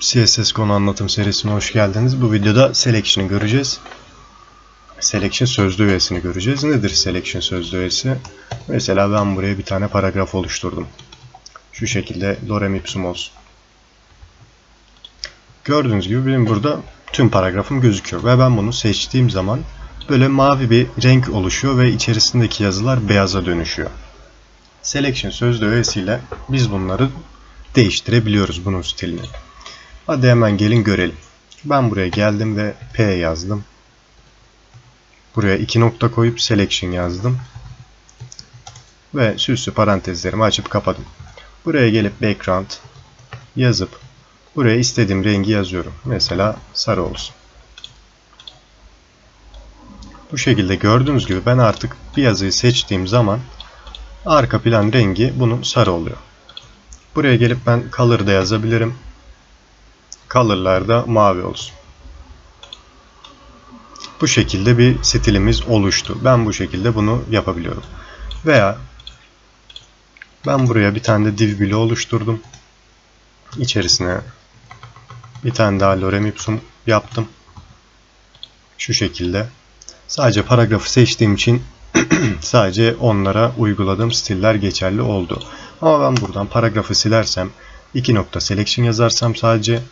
CSS konu anlatım serisine hoş geldiniz. Bu videoda selection'ı göreceğiz. Selection sözlü üyesini göreceğiz. Nedir selection sözlü üyesi? Mesela ben buraya bir tane paragraf oluşturdum. Şu şekilde lorem ipsum olsun. Gördüğünüz gibi benim burada tüm paragrafım gözüküyor ve ben bunu seçtiğim zaman böyle mavi bir renk oluşuyor ve içerisindeki yazılar beyaza dönüşüyor. Selection sözlü öğesiyle biz bunları değiştirebiliyoruz bunun stilini. Hadi hemen gelin görelim. Ben buraya geldim ve P yazdım. Buraya iki nokta koyup selection yazdım. Ve süslü parantezlerimi açıp kapadım. Buraya gelip background yazıp buraya istediğim rengi yazıyorum. Mesela sarı olsun. Bu şekilde gördüğünüz gibi ben artık bir yazıyı seçtiğim zaman arka plan rengi bunun sarı oluyor. Buraya gelip ben color da yazabilirim. Color'lar da mavi olsun. Bu şekilde bir stilimiz oluştu. Ben bu şekilde bunu yapabiliyorum. Veya ben buraya bir tane de div bloğu oluşturdum. İçerisine bir tane daha lorem ipsum yaptım. Şu şekilde. Sadece paragrafı seçtiğim için sadece onlara uyguladığım stiller geçerli oldu. Ama ben buradan paragrafı silersem iki nokta selection yazarsam sadece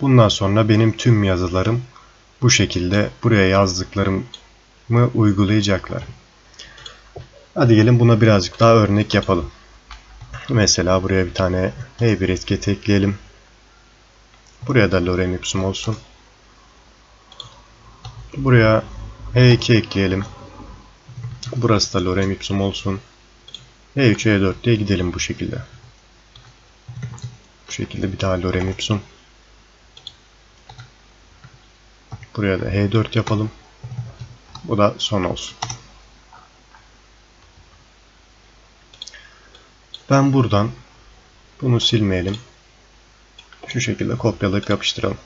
bundan sonra benim tüm yazılarım bu şekilde buraya yazdıklarımı uygulayacaklar. Hadi gelin buna birazcık daha örnek yapalım. Mesela buraya bir tane H1 etiketi ekleyelim. Buraya da lorem ipsum olsun. Buraya H2 ekleyelim. Burası da lorem ipsum olsun. E3, E4 diye gidelim bu şekilde. Bu şekilde bir daha lorem ipsum. Buraya da H4 yapalım. Bu da son olsun. Ben buradan bunu silmeyelim. Şu şekilde kopyalayıp yapıştıralım.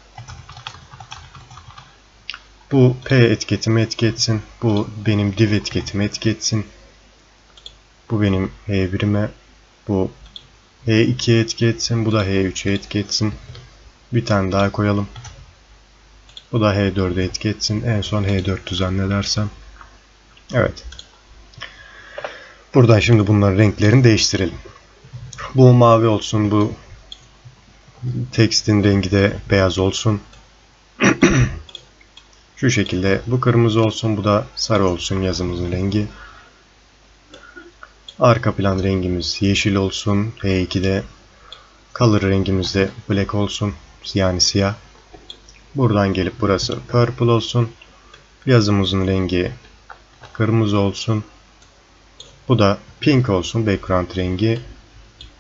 Bu P etiketimi etiketsin. Bu benim div etiketimi etiketsin. Bu benim H1'ime. Bu H2'ye etiketsin. Bu da H3'e etiketsin. Bir tane daha koyalım. Bu da H4'e etiketsin. En son H4 zannedersem. Evet. Buradan şimdi bunların renklerini değiştirelim. Bu mavi olsun. Bu tekstin rengi de beyaz olsun. Şu şekilde bu kırmızı olsun. Bu da sarı olsun yazımızın rengi. Arka plan rengimiz yeşil olsun. H2'de color rengimiz de black olsun. Yani siyah. Buradan gelip burası purple olsun. Yazımızın rengi kırmızı olsun. Bu da pink olsun background rengi.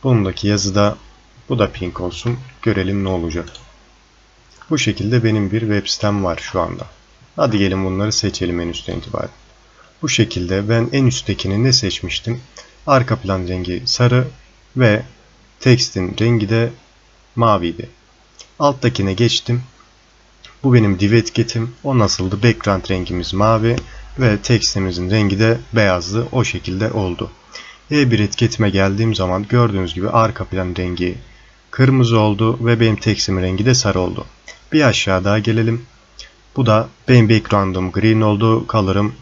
Bundaki yazı da bu da pink olsun. Görelim ne olacak. Bu şekilde benim bir web sitem var şu anda. Hadi gelin bunları seçelim en üstten itibaren. Bu şekilde ben en üsttekini ne seçmiştim? Arka plan rengi sarı ve tekstin rengi de maviydi. Alttakine geçtim. Bu benim div etiketim. O nasıldı? Background rengimiz mavi ve tekstimizin rengi de beyazdı. O şekilde oldu. E1 etiketime geldiğim zaman gördüğünüz gibi arka plan rengi kırmızı oldu ve benim tekstimin rengi de sarı oldu. Bir aşağı daha gelelim. Bu da benim background'um green oldu, color'ım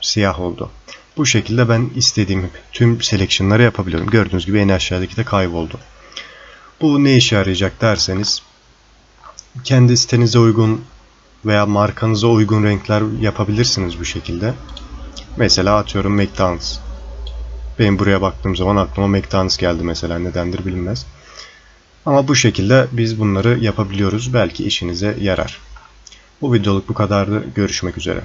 siyah oldu. Bu şekilde ben istediğim tüm selection'ları yapabiliyorum. Gördüğünüz gibi en aşağıdaki de kayboldu. Bu ne işe yarayacak derseniz kendi sitenize uygun veya markanıza uygun renkler yapabilirsiniz bu şekilde. Mesela atıyorum McDonald's. Benim buraya baktığım zaman aklıma McDonald's geldi mesela nedendir bilinmez. Ama bu şekilde biz bunları yapabiliyoruz. Belki işinize yarar. Bu videoluk bu kadardı. Görüşmek üzere.